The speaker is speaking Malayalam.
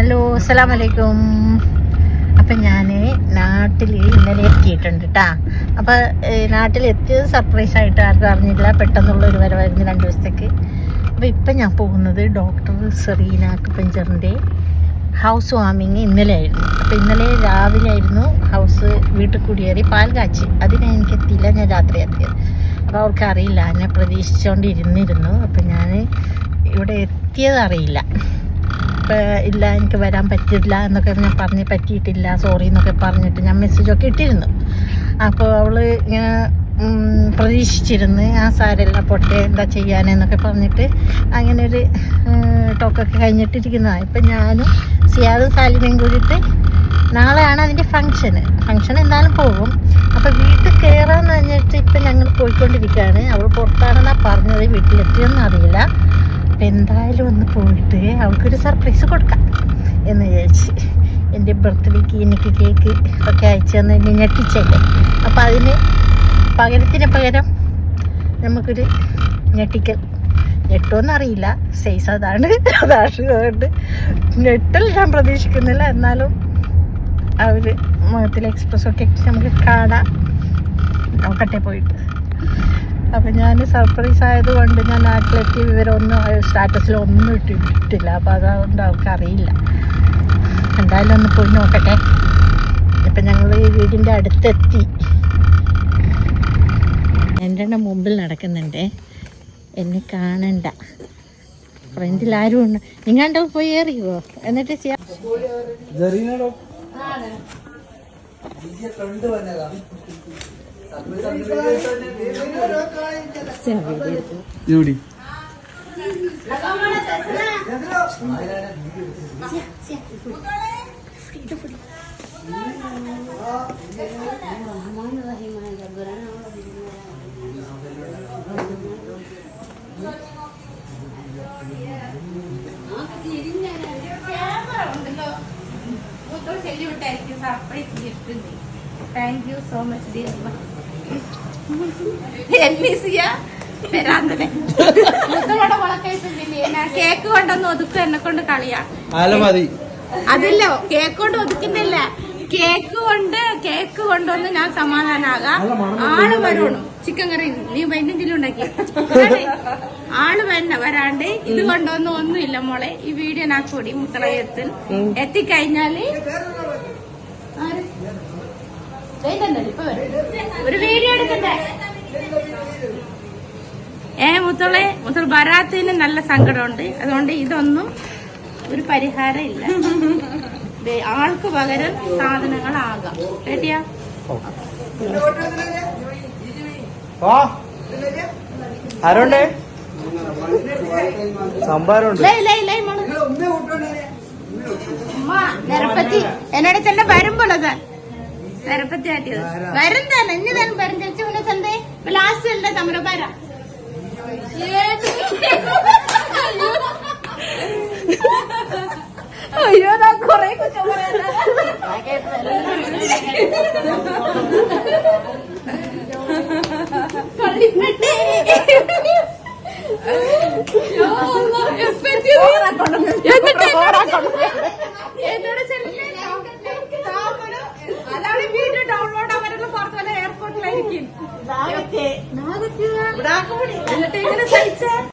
ഹലോ അസ്സലാം വലൈക്കും അപ്പം ഞാൻ നാട്ടിൽ ഇന്നലെ എത്തിയിട്ടുണ്ട് കേട്ടാ അപ്പം നാട്ടിൽ എത്തിയത് സർപ്രൈസ് ആയിട്ട് ആർക്കും അറിഞ്ഞില്ല പെട്ടെന്നുള്ള ഒരു വരവായിരുന്നു രണ്ട് ദിവസത്തേക്ക്. അപ്പം ഇപ്പം ഞാൻ പോകുന്നത് ഡോക്ടർ സെറീന കപ്പഞ്ചറിന്റെ ഹൗസ് വാമിങ് ഇന്നലെ ആയിരുന്നു. അപ്പം ഇന്നലെ രാവിലെ ആയിരുന്നു ഹൗസ് വീട്ടിൽ കുടിയേറി പാൽ കാച്ചി. അതിനെ എനിക്ക് എത്തിയില്ല ഞാൻ രാത്രി എത്തിയത്. അപ്പോൾ അവർക്ക് അറിയില്ല. എന്നെ പ്രതീക്ഷിച്ചുകൊണ്ടിരുന്നിരുന്നു അപ്പം ഞാൻ ഇവിടെ എത്തിയത് അറിയില്ല. ഇപ്പം ഇല്ല എനിക്ക് വരാൻ പറ്റില്ല എന്നൊക്കെ ഞാൻ പറഞ്ഞ് പറ്റിയിട്ടില്ല സോറി എന്നൊക്കെ പറഞ്ഞിട്ട് ഞാൻ മെസ്സേജൊക്കെ ഇട്ടിരുന്നു. അപ്പോൾ അവൾ ഇങ്ങനെ പ്രതീക്ഷിച്ചിരുന്ന് ആ സാരല്ല പൊട്ടെ എന്താ ചെയ്യാനെന്നൊക്കെ പറഞ്ഞിട്ട് അങ്ങനെ ഒരു ടോക്കൊക്കെ കഴിഞ്ഞിട്ടിരിക്കുന്നതാണ് ഇപ്പം ഞാനും സിയാദും സാലിമയും കൂടിയിട്ട് നാളെയാണ് അതിന്റെ ഫങ്ഷന് ഫങ്ഷൻ എന്തായാലും പോകും. അപ്പോൾ വീട്ടിൽ കയറാന്ന് പറഞ്ഞിട്ട് ഇപ്പം ഞങ്ങൾ പോയിക്കൊണ്ടിരിക്കുകയാണ്. അവൾ പുറത്താണെന്നാണ് പറഞ്ഞത് വീട്ടിലെത്തിയൊന്നും അറിയില്ല. അപ്പം എന്തായാലും ഒന്ന് പോയിട്ട് അവൾക്കൊരു സർപ്രൈസ് കൊടുക്കാം എന്ന് വിചാരിച്ച് എന്റെ ബർത്ത്ഡേക്ക് എനിക്ക് കേക്ക് ഒക്കെ അയച്ചു തന്ന് ഞെട്ടിച്ചല്ലേ. അപ്പം അതിന് പകരത്തിന് പകരം നമുക്കൊരു ഞെട്ടിക്കൽ. ഞെട്ടുമെന്നറിയില്ല സൈസ് അതാണ്. അതാണ് ഞെട്ടൽ ഞാൻ പ്രതീക്ഷിക്കുന്നില്ല. എന്നാലും ഒരു മുഖത്തിലെ എക്സ്പ്രസ്സൊക്കെ നമുക്ക് കാണാം. നോക്കട്ടെ പോയിട്ട്. അപ്പം ഞാൻ സർപ്രൈസ് ആയതുകൊണ്ട് ഞാൻ നാട്ടിലെത്തിയ വിവരമൊന്നും സ്റ്റാറ്റസിൽ ഒന്നും ഇട്ടിട്ടില്ല. അപ്പം അതുകൊണ്ട് അവർക്ക് അറിയില്ല എന്തായാലും ഒന്ന് പോയി നോക്കട്ടെ. ഇപ്പം ഞങ്ങൾ ഈ വീടിന്റെ അടുത്തെത്തി. എന്റെ എണ്ണ മുമ്പിൽ നടക്കുന്നുണ്ട്. എന്നെ കാണണ്ട. ഫ്രണ്ടിൽ ആരും ഉണ്ട് നിങ്ങാണ്ട് പോയി ഏറിയോ എന്നിട്ട് ചെയ്യാം. Judy thank you so much dear cake കൊണ്ടൊന്ന് ഒതുക്കും എന്നെ കൊണ്ട് കളിയാ. അതില്ല കേക്ക് കൊണ്ട് ഒതുക്കുന്നില്ല. കേക്ക് കൊണ്ട് കേക്ക് കൊണ്ടൊന്ന് ഞാൻ സമാധാനാകാം. ആൾ വരണു ചിക്കൻ കറി നീ വൈകുന്നേരം ഉണ്ടാക്കി. ആൾ വന്നെ വരാണ്ട്. ഇത് കൊണ്ടൊന്നും ഒന്നുമില്ല മോളെ. ഈ വീഡിയോ ഞാൻ കൂടി മുത്തളയത്തിൽ എത്തിക്കഴിഞ്ഞാൽ ആര്? വരുന്നുണ്ടല്ലോ, ഇപ്പൊ വരും. ഒരു വീഡിയോ എടുക്കണ്ടേ ഏ മുത്തോളെ മുത്തോൾ വരാത്തതിന് നല്ല സങ്കടമുണ്ട്. അതുകൊണ്ട് ഇതൊന്നും ഒരു പരിഹാരം ഇല്ല ആൾക്ക് പകരം സാധനങ്ങളാകാം. ആരുണ്ടേ? സംഭാരമുണ്ട് ലേ, ലേ, ലേ, മോൾ. ഉമ്മ, നിരപ്പത്തി. എന്നോട് തന്നെ വരുമ്പോളത് നിരപ്പത്തി ആട്ടിയത് വരും തന്നെ ഇനി തന്നെ വരും തിരിച്ചു പിന്നെ ചെന്തേ ലാസ്റ്റ് അല്ല തമര വര അയ്യോ ഞാൻ കൊറേ കുറ്റം എന്നോട് വല്ല എയർപോർട്ടിലായിരിക്കും എന്നിട്ട് എങ്ങനെ സഹിച്ചേ?